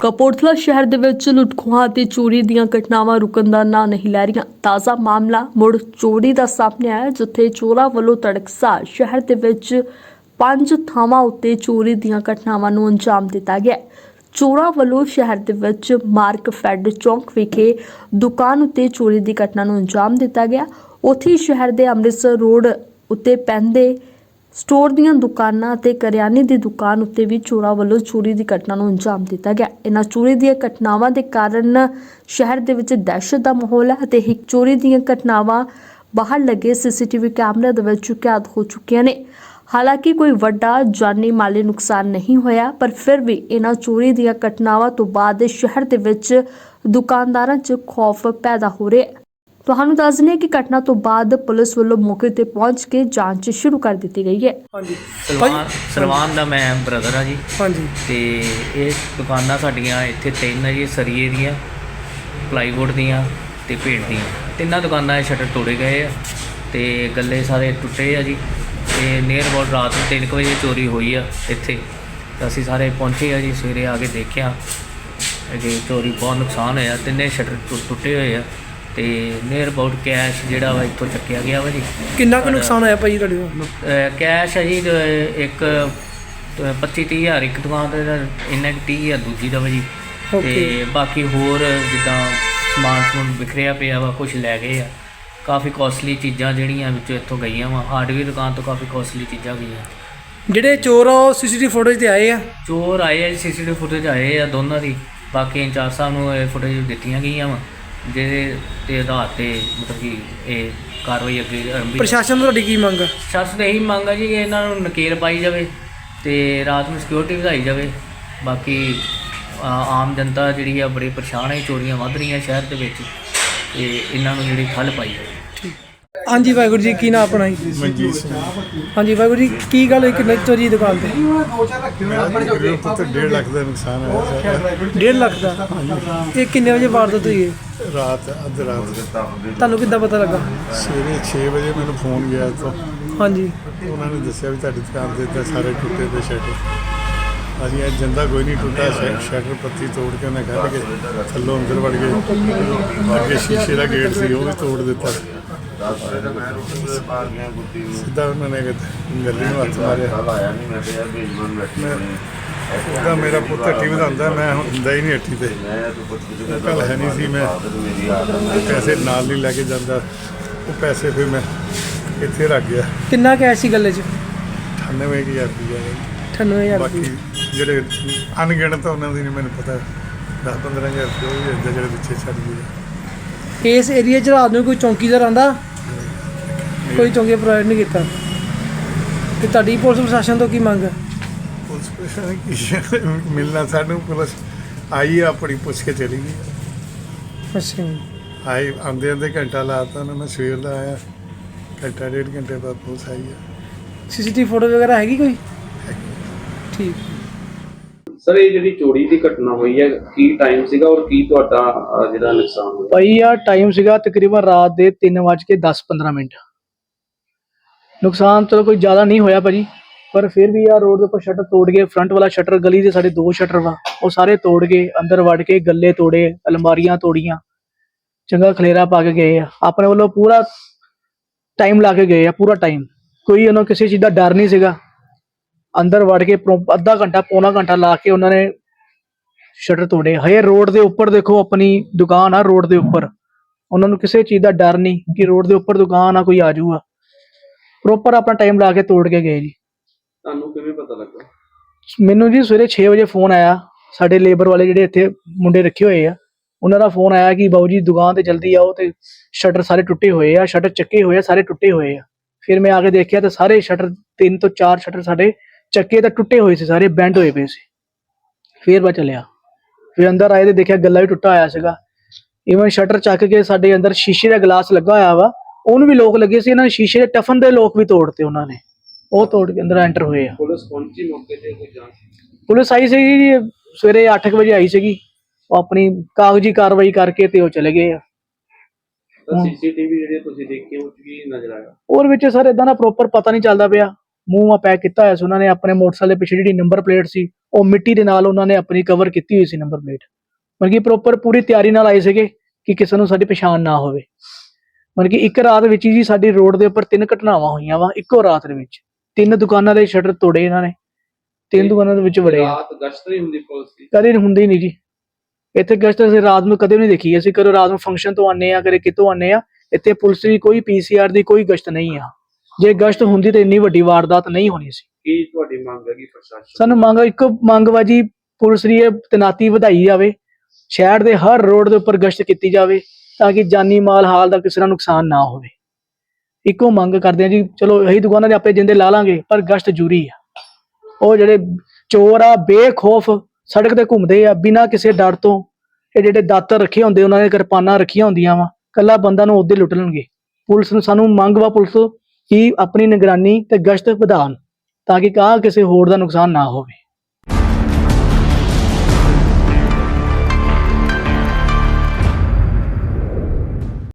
ਕਪੂਰਥਲਾ ਸ਼ਹਿਰ ਦੇ ਵਿੱਚ ਲੁੱਟਖੋਹਾਂ ਅਤੇ ਚੋਰੀ ਦੀਆਂ ਘਟਨਾਵਾਂ ਰੁਕਣ ਦਾ ਨਾਂ ਨਹੀਂ ਲੈ ਰਹੀਆਂ। ਤਾਜ਼ਾ ਮਾਮਲਾ ਮੁੜ ਚੋਰੀ ਦਾ ਸਾਹਮਣੇ ਆਇਆ, ਜਿੱਥੇ ਚੋਰਾਂ ਵੱਲੋਂ ਤੜਕਸਾਰ ਸ਼ਹਿਰ ਦੇ ਵਿੱਚ ਪੰਜ ਥਾਵਾਂ ਉੱਤੇ ਚੋਰੀ ਦੀਆਂ ਘਟਨਾਵਾਂ ਨੂੰ ਅੰਜਾਮ ਦਿੱਤਾ ਗਿਆ। ਚੋਰਾਂ ਵੱਲੋਂ ਸ਼ਹਿਰ ਦੇ ਵਿੱਚ ਮਾਰਕ ਫੈਡ ਚੌਂਕ ਵਿਖੇ ਦੁਕਾਨ ਉੱਤੇ ਚੋਰੀ ਦੀ ਘਟਨਾ ਨੂੰ ਅੰਜਾਮ ਦਿੱਤਾ ਗਿਆ। ਉੱਥੇ ਸ਼ਹਿਰ ਦੇ ਅੰਮ੍ਰਿਤਸਰ ਰੋਡ ਉੱਤੇ ਪੈਂਦੇ ਸਟੋਰ ਦੀਆਂ ਦੁਕਾਨਾਂ ਅਤੇ ਕਰਿਆਨੇ ਦੀ ਦੁਕਾਨ ਉੱਤੇ ਵੀ ਚੋਰਾਂ ਵੱਲੋਂ ਚੋਰੀ ਦੀ ਘਟਨਾ ਨੂੰ ਅੰਜਾਮ ਦਿੱਤਾ ਗਿਆ। ਇਹਨਾਂ ਚੋਰੀ ਦੀਆਂ ਘਟਨਾਵਾਂ ਦੇ ਕਾਰਨ ਸ਼ਹਿਰ ਦੇ ਵਿੱਚ ਦਹਿਸ਼ਤ ਦਾ ਮਾਹੌਲ ਹੈ ਅਤੇ ਇੱਕ ਚੋਰੀ ਦੀਆਂ ਘਟਨਾਵਾਂ ਬਾਹਰ ਲੱਗੇ ਸੀਸੀਟੀਵੀ ਕੈਮਰੇ ਦੇ ਵਿੱਚ ਕੈਦ ਹੋ ਚੁੱਕੀਆਂ ਨੇ। ਹਾਲਾਂਕਿ ਕੋਈ ਵੱਡਾ ਜਾਨੀ ਮਾਲੀ ਨੁਕਸਾਨ ਨਹੀਂ ਹੋਇਆ, ਪਰ ਫਿਰ ਵੀ ਇਹਨਾਂ ਚੋਰੀ ਦੀਆਂ ਘਟਨਾਵਾਂ ਤੋਂ ਬਾਅਦ ਸ਼ਹਿਰ ਦੇ ਵਿੱਚ ਦੁਕਾਨਦਾਰਾਂ 'ਚ ਖੌਫ ਪੈਦਾ ਹੋ ਰਿਹਾ ਹੈ। ਤੁਹਾਨੂੰ ਦੱਸ ਦਿੰਦੇ ਹਾਂ ਕਿ ਘਟਨਾ ਤੋਂ ਬਾਅਦ ਪੁਲਿਸ ਵੱਲੋਂ ਮੌਕੇ ਤੇ ਪਹੁੰਚ ਕੇ ਜਾਂਚ ਸ਼ੁਰੂ ਕਰ ਦਿੱਤੀ ਗਈ ਹੈ। ਹਾਂਜੀ। ਸਲਮਾਨ ਸਲਮਾਨ ਦਾ ਮੈਂ ਬ੍ਰਦਰ ਆ ਜੀ। ਹਾਂਜੀ। ਤੇ ਇਹ ਦੁਕਾਨਾਂ ਸਾਡੀਆਂ ਇੱਥੇ ਤਿੰਨ ਆ ਜੀ ਸਰੀਏ ਦੀਆਂ ਪਲਾਈਵੁੱਡ ਦੀਆਂ ਤੇ ਪੇਂਟ ਦੀਆਂ। ਤਿੰਨਾਂ ਦੁਕਾਨਾਂ ਦੇ ਸ਼ਟਰ ਤੋੜੇ ਗਏ ਆ ਤੇ ਗੱਲੇ ਸਾਰੇ ਟੁੱਟੇ ਆ ਜੀ। ਤੇ ਨੀਅਰ ਅਬਾਊਟ ਰਾਤ ਨੂੰ 3 ਵਜੇ ਚੋਰੀ ਹੋਈ ਆ ਇੱਥੇ। ਅਸੀਂ ਸਾਰੇ ਪਹੁੰਚੇ ਆ ਜੀ ਸਵੇਰੇ ਆ ਕੇ ਦੇਖਿਆ। ਕਿ ਚੋਰੀ ਬਹੁਤ ਨੁਕਸਾਨ ਹੋਇਆ ਤਿੰਨੇ ਸ਼ਟਰ ਟੁੱਟੇ ਹੋਏ ਆ। ਤੇ ਨੀਅਰ ਅਬਾਊਟ ਕੈਸ਼ ਜਿਹੜਾ ਵਾ ਇੱਥੋਂ ਚੱਕਿਆ ਗਿਆ ਵਾ ਜੀ। ਕਿੰਨਾ ਕੁ ਨੁਕਸਾਨ ਹੋਇਆ ਭਾਈ ਤੁਹਾਡੇ ਅਹ ਕੈਸ਼ ਹੈ ਜੀ ਜੋ ਇੱਕ 25 ਤੀਹ ਹਜ਼ਾਰ ਇੱਕ ਦੁਕਾਨ ਤੇ ਇੰਨਾ ਕੁ 30 ਹਜ਼ਾਰ ਦੂਜੀ ਦਾ ਵਾ ਜੀ. ਤੇ ਬਾਕੀ ਹੋਰ ਜਿੱਦਾਂ ਸਮਾਨ ਸਮੂਨ ਵਿਖਰਿਆ ਪਿਆ ਵਾ ਕੁਝ ਲੈ ਗਏ ਆ। ਕਾਫੀ ਕੋਸਟਲੀ ਚੀਜ਼ਾਂ ਜਿਹੜੀਆਂ ਵਿੱਚੋਂ ਇੱਥੋਂ ਗਈਆਂ ਵਾ। ਹਾਰਡਵੇਅਰ ਦੁਕਾਨ ਤੋਂ ਕਾਫੀ ਕੋਸਟਲੀ ਚੀਜ਼ਾਂ ਗਈਆਂ। ਜਿਹੜੇ ਚੋਰ ਆ ਉਹ ਸੀਸੀਟੀਵੀ ਫੁਟੇਜ ਤੇ ਆਏ ਆ? ਚੋਰ ਆਏ ਆ ਜੀ ਸੀਸੀਟੀਵੀ ਫੁਟੇਜ ਆਏ ਆ ਦੋਨਾਂ ਦੀ। ਬਾਕੀ ਇੰਚਾਰਜ ਸਾਹਿਬ ਨੂੰ ਇਹ ਫੁਟੇਜ ਦਿੱਤੀਆਂ ਗਈਆਂ ਵਾ। ਜਿਹਦੇ ਤੇ ਆਧਾਰ ਤੇ ਮਤਲਬ ਕਿ ਇਹ ਕਾਰਵਾਈ ਅੱਗੇ ਅਰੰਭੀ ਪ੍ਰਸ਼ਾਸਨ ਤੋਂ ਤੁਹਾਡੀ ਕੀ ਮੰਗ ਆ? ਸ਼ਰਤ ਤਾਂ ਇਹੀ ਮੰਗ ਹੈ ਜੀ ਕਿ ਇਹਨਾਂ ਨੂੰ ਨਕੇਲ ਪਾਈ ਜਾਵੇ ਤੇ ਰਾਤ ਨੂੰ ਸਿਕਿਉਰਿਟੀ ਵਧਾਈ ਜਾਵੇ। ਬਾਕੀ ਆ, ਆਮ ਜਨਤਾ ਜਿਹੜੀ ਆ ਬੜੀ ਪਰੇਸ਼ਾਨ ਹੈ ਚੋਰੀਆਂ ਵੱਧ ਰਹੀਆਂ ਸ਼ਹਿਰ ਦੇ ਵਿੱਚ ਤੇ ਇਹਨਾਂ ਨੂੰ ਜਿਹੜੀ ਠੱਲ ਪਾਈ ਜਾਵੇ। ਹਾਂਜੀ ਵਾਹਿਗੁਰੂ ਜੀ ਕੀ ਨਾਮ ਆਪਣਾ ਜੀ? ਮਨਜੀਤ ਸਿੰਘ। ਹਾਂਜੀ ਵਾਹਿਗੁਰੂ ਜੀ ਕੀ ਗੱਲ ਹੋਈ? ਕਿੰਨੇ ਚੋਰੀ ਦੁਕਾਨ ਤੇ? ਮੇਰੇ ਪੁੱਤ 1.5 ਲੱਖ ਦਾ ਨੁਕਸਾਨ ਹੋਇਆ 1.5 ਲੱਖ ਦਾ? ਇਹ ਕਿੰਨੇ ਵਜੇ ਵਾਰਦਾਤ ਹੋਈ ਹੈ। ਰਾਤ ਅੱਧ ਰਾਤ। ਤੁਹਾਨੂੰ ਕਿੱਦਾਂ ਪਤਾ ਲੱਗਾ? ਸਵੇਰੇ 6 ਵਜੇ ਮੈਨੂੰ ਫੋਨ ਗਿਆ ਤੋਂ ਹਾਂਜੀ। ਉਹਨਾਂ ਨੇ ਦੱਸਿਆ ਵੀ ਤੁਹਾਡੀ ਦੁਕਾਨ ਦੇ ਇੱਦਾਂ ਸਾਰੇ ਟੁੱਟੇ ਪਏ ਸ਼ਟਰ ਅਸੀਂ ਅੱਜ ਜੰਦਾ ਕੋਈ ਨਹੀਂ ਟੁੱਟਾ ਸ਼ੈ- ਸ਼ਟਰ ਪੱਤੀ ਤੋੜ ਕੇ ਉਹਨੇ ਕੱਢ ਕੇ ਥੱਲੋਂ ਅੰਦਰ ਵੜ ਗਏ। ਅੱਗੇ ਸ਼ੀਸ਼ੇ ਦਾ ਗੇਟ ਸੀ ਉਹ ਵੀ ਤੋੜ ਦਿੱਤਾ। ਸਿੱਧਾ ਉਹਨਾਂ ਨੇ ਗੱਲੀ ਨੂੰ ਹੱਥ ਮਾਰਿਆ। ਮੈਂ ਉਹਦਾ ਮੇਰਾ ਪੁੱਤ ਹੱਟੀ ਵਧਾਉਂਦਾ ਮੈਂ ਹੁਣ ਹੁੰਦਾ ਹੀ ਨਹੀਂ ਹੱਟੀ ਤੇ। ਕੱਲ ਹੈ ਨਹੀਂ ਸੀ ਮੈਂ ਪੈਸੇ ਨਾਲ ਨਹੀਂ ਲੈ ਕੇ ਜਾਂਦਾ। ਉਹ ਪੈਸੇ ਫਿਰ ਮੈਂ ਇੱਥੇ ਰੱਖ ਗਿਆ। ਕਿੰਨਾ ਕੈਸ਼ ਸੀ ਗੱਲੇ 'ਚ? 98000 ਰੁਪਇਆ 98000 ਬਾਕੀ ਜਿਹੜੇ ਅਣਗਿਣਤ ਉਹਨਾਂ ਦੀ ਨਹੀਂ ਮੈਨੂੰ ਪਤਾ 10 15000 ਰੁਪਇਆ ਉਹ ਵੀ ਇੱਦਾਂ ਜਿਹੜੇ ਪਿੱਛੇ ਛੱਡ ਗਏ ਇਸ ਏਰੀਆ 'ਚ ਰਾਤ ਨੂੰ ਕੋਈ ਚੌਂਕੀਦਾਰ ਆਂਦਾ ਕੋਈ ਚੌਂਕੀ ਪ੍ਰੋਵਾਈਡ ਨਹੀਂ ਕੀਤਾ? ਤੇ ਤੁਹਾਡੀ ਪੁਲਿਸ ਪ੍ਰਸ਼ਾਸਨ ਤੋਂ ਕੀ ਮੰਗ ਹੈ? ਪੁਲਿਸ ਪ੍ਰਸ਼ਾਸਨ ਕੀ ਮਿਲਣਾ ਸਾਨੂੰ? ਪੁਲਿਸ ਆਈ ਆਪਣੀ ਪੁੱਛ ਕੇ ਚਲੀ ਗਈ। ਅੱਛਾ ਜੀ। ਆਈ ਆਉਂਦੇ ਆਉਂਦੇ ਘੰਟਾ ਲਾਤਾ ਉਹਨਾਂ ਮੈਂ ਸਵੇਰ ਦਾ ਆਇਆ। ਘੰਟਾ ਡੇਢ ਘੰਟੇ ਬਾਅਦ ਪੁਲਿਸ ਆਈ ਆ। ਸੀਸੀਟੀਵੀ ਫੋਟੋ ਵਗੈਰਾ ਹੈਗੀ ਕੋਈ? ਠੀਕ। ਸਰ ਇਹ ਜਿਹੜੀ ਚੋਰੀ ਦੀ ਘਟਨਾ ਹੋਈ ਹੈ ਕੀ ਟਾਈਮ ਸੀਗਾ ਔਰ ਕੀ ਤੁਹਾਡਾ ਅਹ, ਜਿਹੜਾ ਨੁਕਸਾਨ ਹੋਇਆ? ਭਾਈ ਆ ਟਾਈਮ ਸੀਗਾ ਤਕਰੀਬਨ ਰਾਤ ਦੇ 3:10-15 ਮਿੰਟ। ਨੁਕਸਾਨ ਚਲੋ ਕੋਈ ਜ਼ਿਆਦਾ ਨਹੀਂ ਹੋਇਆ ਭਾਜੀ ਪਰ ਫਿਰ ਵੀ ਆ ਰੋਡ ਦੇ ਉੱਪਰ ਸ਼ਟਰ ਤੋੜ ਗਏ ਫਰੰਟ ਵਾਲਾ ਸ਼ਟਰ ਗਲੀ ਦੇ ਸਾਡੇ ਦੋ ਸ਼ਟਰ ਵਾ ਉਹ ਸਾਰੇ ਤੋੜ ਗਏ ਅੰਦਰ ਵੜ ਕੇ ਗੱਲੇ ਤੋੜੇ ਅਲਮਾਰੀਆਂ ਤੋੜੀਆਂ ਚੰਗਾ ਖਲੇਰਾ ਪਾ ਕੇ ਗਏ ਆ। ਆਪਣੇ ਵੱਲੋਂ ਪੂਰਾ ਟਾਈਮ ਲਾ ਕੇ ਗਏ ਆ ਪੂਰਾ ਟਾਈਮ ਕੋਈ ਉਹਨਾਂ ਕਿਸੇ ਚੀਜ਼ ਦਾ ਡਰ ਨਹੀਂ ਸੀਗਾ। ਅੰਦਰ ਵੜ ਕੇ ਅੱਧਾ ਘੰਟਾ ਪੌਣਾ ਘੰਟਾ ਲਾ ਕੇ ਉਹਨਾਂ ਨੇ ਸ਼ਟਰ ਤੋੜੇ। ਹਏ ਰੋਡ ਦੇ ਉੱਪਰ ਦੇਖੋ ਆਪਣੀ ਦੁਕਾਨ ਆ ਰੋਡ ਦੇ ਉੱਪਰ। ਉਹਨਾਂ ਨੂੰ ਕਿਸੇ ਚੀਜ਼ ਦਾ ਡਰ ਨਹੀਂ ਕਿ ਰੋਡ ਦੇ ਉੱਪਰ ਦੁਕਾਨ ਆ ਕੋਈ ਆ। ਜਾਊਗਾ ਪ੍ਰੋਪਰ ਆਪਣਾ ਟਾਈਮ ਲਾ ਕੇ ਤੋੜ ਕੇ ਗਏ ਜੀ। ਤੁਹਾਨੂੰ ਕਿਵੇਂ ਪਤਾ ਲੱਗਾ? ਮੈਨੂੰ ਜੀ ਸਵੇਰੇ 6 ਵਜੇ ਫੋਨ ਆਇਆ ਸਾਡੇ ਲੇਬਰ ਵਾਲੇ ਜਿਹੜੇ ਇੱਥੇ ਮੁੰਡੇ ਰੱਖੇ ਹੋਏ ਆ ਉਹਨਾਂ ਦਾ ਫੋਨ ਆਇਆ ਕਿ ਬਾਊ ਜੀ ਦੁਕਾਨ ਤੇ ਜਲਦੀ ਆਓ ਤੇ ਸ਼ਟਰ ਸਾਰੇ ਟੁੱਟੇ ਹੋਏ ਆ ਸ਼ਟਰ ਚੱਕੇ ਹੋਏ ਆ ਸਾਰੇ ਟੁੱਟੇ ਹੋਏ ਆ। ਫਿਰ ਮੈਂ ਆ ਕੇ ਦੇਖਿਆ ਤੇ ਸਾਰੇ ਸ਼ਟਰ ਤਿੰਨ ਤੋਂ ਚਾਰ ਸ਼ਟਰ ਸਾਡੇ ਚੱਕੇ ਤਾਂ ਟੁੱਟੇ ਹੋਏ ਸੀ ਸਾਰੇ ਬੈਂਡ ਹੋਏ ਪਏ ਸੀ। ਫਿਰ ਮੈਂ ਚੱਲਿਆ। ਫਿਰ ਅੰਦਰ ਆਏ ਤੇ ਦੇਖਿਆ ਗੱਲਾ ਵੀ ਟੁੱਟਾ ਹੋਇਆ ਸੀਗਾ। ਇਵਨ ਸ਼ਟਰ ਚੱਕ ਕੇ ਸਾਡੇ ਅੰਦਰ ਸ਼ੀਸ਼ੇ ਦਾ ਗਲਾਸ ਲੱਗਾ ਹੋਇਆ ਵਾ ਉਹਨੂੰ ਵੀ ਲੋਕ ਲੱਗੇ ਸੀ ਇਹਨਾਂ ਨੇ ਸ਼ੀਸ਼ੇ ਦੇ ਟਫਨ ਦੇ ਲੋਕ ਵੀ ਤੋੜਤੇ ਉਹਨਾਂ ਨੇ। ਉਹ ਤੋੜ ਕੇ ਅੰਦਰ ਐਂਟਰ ਹੋਏ ਆ। ਪੁਲਿਸ ਪਹੁੰਚੀ ਮੌਕੇ ਤੇ ਕੋਈ ਜਾਂਚ? ਪੁਲਿਸ ਆਈ ਸੀਗੀ ਜੀ ਸਵੇਰੇ 8 ਵਜੇ ਆਈ ਸੀਗੀ। ਉਹ ਆਪਣੀ ਕਾਗਜ਼ੀ ਕਾਰਵਾਈ ਕਰਕੇ ਤੇ ਉਹ ਚਲੇ ਗਏ ਆ। ਸੀਸੀਟੀਵੀ ਜਿਹੜੇ ਤੁਸੀਂ ਦੇਖੇ ਉਹ ਕੀ ਨਜ਼ਰ ਆਇਆ? ਹੋਰ ਵਿੱਚ ਸਰ ਇਦਾਂ ਦਾ ਪ੍ਰੋਪਰ ਪਤਾ ਨਹੀਂ ਚੱਲਦਾ ਪਿਆ। ਮੂੰਹ ਪੈਕ ਕੀਤਾ ਹੋਇਆ ਸੀ ਉਹਨਾਂ ਨੇ ਆਪਣੇ ਮੋਟਰਸਾਈਕਲ ਦੇ ਪਿੱਛੇ ਜਿਹੜੀ ਨੰਬਰ ਪਲੇਟ ਸੀ ਉਹ ਮਿੱਟੀ ਦੇ ਨਾਲ ਉਹਨਾਂ ਨੇ ਆਪਣੀ ਕਵਰ ਕੀਤੀ ਹੋਈ ਸੀ ਨੰਬਰ ਪਲੇਟ ਮਤਲਬ ਕਿ ਪ੍ਰੋਪਰ ਪੂਰੀ ਤਿਆਰੀ ਨਾਲ ਆਏ ਸੀਗੇ ਕਿ ਕਿਸੇ ਨੂੰ ਸਾਡੀ ਪਛਾਣ ਨਾ ਹੋਵੇ। ਮਤਲਬ ਕਿ ਇੱਕ ਰਾਤ ਵਿੱਚ ਹੀ ਸਾਡੀ ਰੋਡ ਦੇ ਉੱਪਰ ਤਿੰਨ ਘਟਨਾਵਾਂ ਹੋਈਆਂ ਵਾ ਇੱਕੋ ਰਾਤ ਦੇ ਵਿੱਚ। ਤਿੰਨ ਦੁਕਾਨਾਂ ਦੇ ਸ਼ਟਰ ਤੋੜੇ ਇਹਨਾਂ ਨੇ। ਤਿੰਨ ਦੁਕਾਨਾਂ ਦੇ ਵਿੱਚ ਵੜੇ ਰਾਤ ਗਸ਼ਤ ਨਹੀਂ ਹੁੰਦੀ ਪੁਲਿਸ ਦੀ? ਕਦੇ ਨਹੀਂ ਹੁੰਦੀ ਨਹੀਂ ਜੀ। ਇੱਥੇ ਗਸ਼ਤ ਅਸੀਂ ਰਾਤ ਨੂੰ ਕਦੇ ਨਹੀਂ ਦੇਖੀ। ਅਸੀਂ ਕਦੇ ਰਾਤ ਨੂੰ ਫੰਕਸ਼ਨ ਤੋਂ ਆਨੇ ਆ ਕਦੇ ਕਿਤੋਂ ਆਨੇ ਆ ਇੱਥੇ ਪੁਲਿਸ ਦੀ ਕੋਈ ਪੀਸੀਆਰ ਦੀ ਕੋਈ ਗਸ਼ਤ ਨਹੀਂ ਆ। ਜੇ ਗਸ਼ਤ ਹੁੰਦੀ ਤਾਂ ਇੰਨੀ ਵੱਡੀ ਵਾਰਦਾਤ ਨਹੀਂ ਹੋਣੀ ਸੀ। ਕੀ ਤੁਹਾਡੀ ਮੰਗ ਹੈਗੀ ਪ੍ਰਸ਼ਾਸਨ ਸਾਨੂੰ ਮੰਗ ਇੱਕ ਮੰਗ ਵਾ ਜੀ ਪੁਲਿਸ ਦੀ ਇਹ ਤੈਨਾਤੀ ਵਧਾਈ ਜਾਵੇ ਸ਼ਹਿਰ ਦੇ ਹਰ ਰੋਡ ਦੇ ਉੱਪਰ ਗਸ਼ਤ ਕੀਤੀ ਜਾਵੇ ਤਾਂ ਕਿ ਜਾਨੀ ਮਾਲ ਹਾਲ ਦਾ ਕਿਸੇ ਦਾ ਨੁਕਸਾਨ ਨਾ ਹੋਵੇ। ਇੱਕੋ ਮੰਗ ਕਰਦੇ ਆ ਜੀ ਚਲੋ ਇਹੀ ਦੁਕਾਨਾਂ ਦੇ ਆਪੇ ਜਿੰਦੇ ਲਾ ਲਾਂਗੇ ਪਰ ਗਸ਼ਤ ਜ਼ਰੂਰੀ ਆ। ਉਹ ਜਿਹੜੇ ਚੋਰ ਆ ਬੇਖੌਫ ਸੜਕ ਤੇ ਘੁੰਮਦੇ ਆ ਬਿਨਾਂ ਕਿਸੇ ਡਰ ਤੋਂ ਇਹ ਜਿਹੜੇ ਦਾਤਰ ਰੱਖੇ ਹੁੰਦੇ ਉਹਨਾਂ ਨੇ ਕਿਰਪਾਨਾਂ ਰੱਖੀਆਂ ਹੁੰਦੀਆਂ ਵਾ ਕੱਲਾ ਬੰਦਾ ਨੂੰ ਉਹਦੇ ਲੁੱਟ ਲੈਣਗੇ। ਪੁਲਿਸ ਨੂੰ ਸਾਨੂੰ ਮੰਗ ਵਾ ਪੁਲਿਸ ਤੋਂ ਕਿ ਆਪਣੀ ਨਿਗਰਾਨੀ ਤੇ ਗਸ਼ਤ ਵਧਾਉਣ ਤਾਂ ਕਿ ਕਾ ਕਿਸੇ ਹੋਰ ਦਾ ਨੁਕਸਾਨ ਨਾ ਹੋਵੇ।